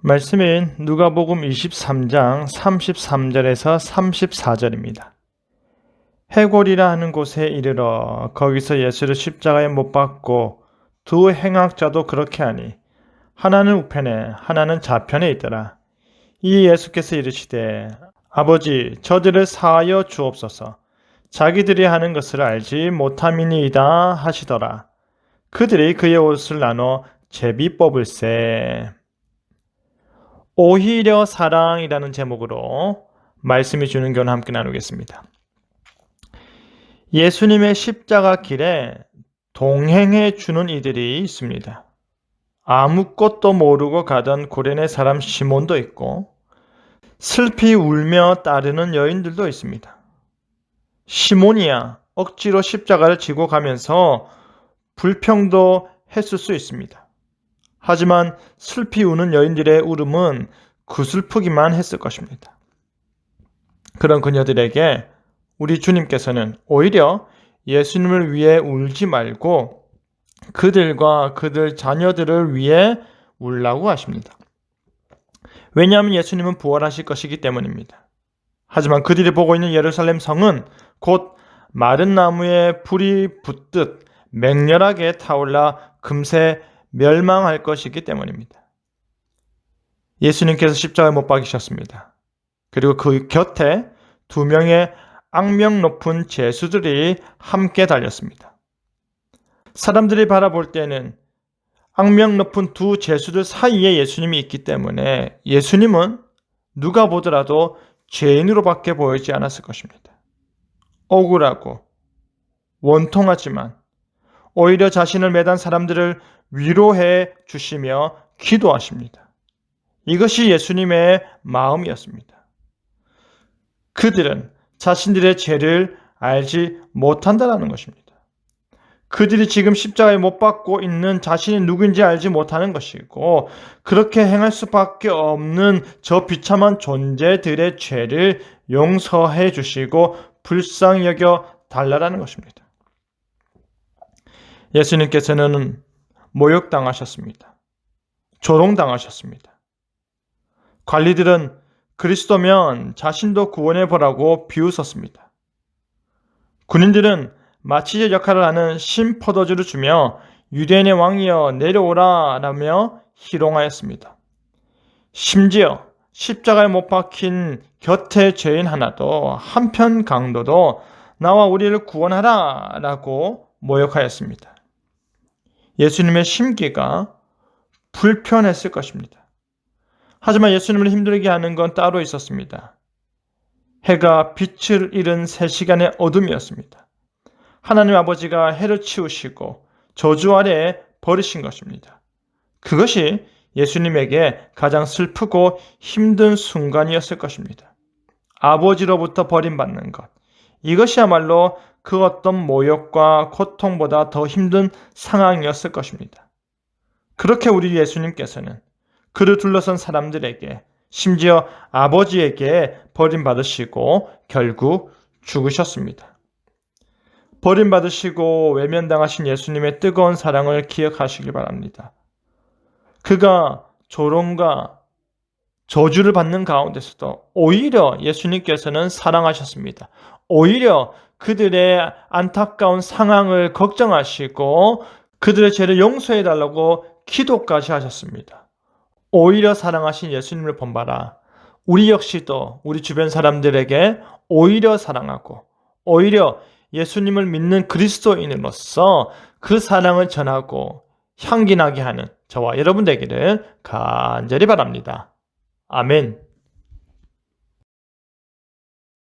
말씀인 누가복음 23장 33절에서 34절입니다. 해골이라 하는 곳에 이르러 거기서 예수를 십자가에 못 박고 두 행악자도 그렇게 하니 하나는 우편에 하나는 좌편에 있더라. 이 예수께서 이르시되 아버지 저들을 사하여 주옵소서 자기들이 하는 것을 알지 못함이니이다 하시더라. 그들이 그의 옷을 나눠 제비 뽑을세. 오히려 사랑이라는 제목으로 말씀이 주는 교훈 함께 나누겠습니다. 예수님의 십자가 길에 동행해 주는 이들이 있습니다. 아무것도 모르고 가던 고레네 사람 시몬도 있고 슬피 울며 따르는 여인들도 있습니다. 시몬이야 억지로 십자가를 지고 가면서 불평도 했을 수 있습니다. 하지만 슬피 우는 여인들의 울음은 구슬프기만 했을 것입니다. 그런 그녀들에게 우리 주님께서는 오히려 예수님을 위해 울지 말고 그들과 그들 자녀들을 위해 울라고 하십니다. 왜냐하면 예수님은 부활하실 것이기 때문입니다. 하지만 그들이 보고 있는 예루살렘 성은 곧 마른 나무에 불이 붙듯 맹렬하게 타올라 금세 멸망할 것이기 때문입니다. 예수님께서 십자가에 못 박이셨습니다. 그리고 그 곁에 두 명의 악명 높은 죄수들이 함께 달렸습니다. 사람들이 바라볼 때는 악명 높은 두 죄수들 사이에 예수님이 있기 때문에 예수님은 누가 보더라도 죄인으로밖에 보이지 않았을 것입니다. 억울하고 원통하지만 오히려 자신을 매단 사람들을 위로해 주시며 기도하십니다. 이것이 예수님의 마음이었습니다. 그들은 자신들의 죄를 알지 못한다라는 것입니다. 그들이 지금 십자가에 못 박고 있는 자신이 누구인지 알지 못하는 것이고 그렇게 행할 수밖에 없는 저 비참한 존재들의 죄를 용서해 주시고 불쌍히 여겨 달라라는 것입니다. 예수님께서는 모욕당하셨습니다. 조롱당하셨습니다. 관리들은 그리스도면 자신도 구원해 보라고 비웃었습니다. 군인들은 마치제 역할을 하는 심포도주를 주며 유대인의 왕이여 내려오라 라며 희롱하였습니다. 심지어 십자가에 못 박힌 곁에 죄인 하나도 한편 강도도 나와 우리를 구원하라 라고 모욕하였습니다. 예수님의 심기가 불편했을 것입니다. 하지만 예수님을 힘들게 하는 건 따로 있었습니다. 해가 빛을 잃은 3시간의 어둠이었습니다. 하나님 아버지가 해를 치우시고 저주 아래 버리신 것입니다. 그것이 예수님에게 가장 슬프고 힘든 순간이었을 것입니다. 아버지로부터 버림받는 것. 이것이야말로 그 어떤 모욕과 고통보다 더 힘든 상황이었을 것입니다. 그렇게 우리 예수님께서는 그를 둘러선 사람들에게 심지어 아버지에게 버림받으시고 결국 죽으셨습니다. 버림받으시고 외면당하신 예수님의 뜨거운 사랑을 기억하시기 바랍니다. 그가 조롱과 저주를 받는 가운데서도 오히려 예수님께서는 사랑하셨습니다. 오히려 그들의 안타까운 상황을 걱정하시고 그들의 죄를 용서해 달라고 기도까지 하셨습니다. 오히려 사랑하신 예수님을 본받아 우리 역시도 우리 주변 사람들에게 오히려 사랑하고 오히려 예수님을 믿는 그리스도인으로서 그 사랑을 전하고 향기나게 하는 저와 여러분 되기를 간절히 바랍니다. 아멘.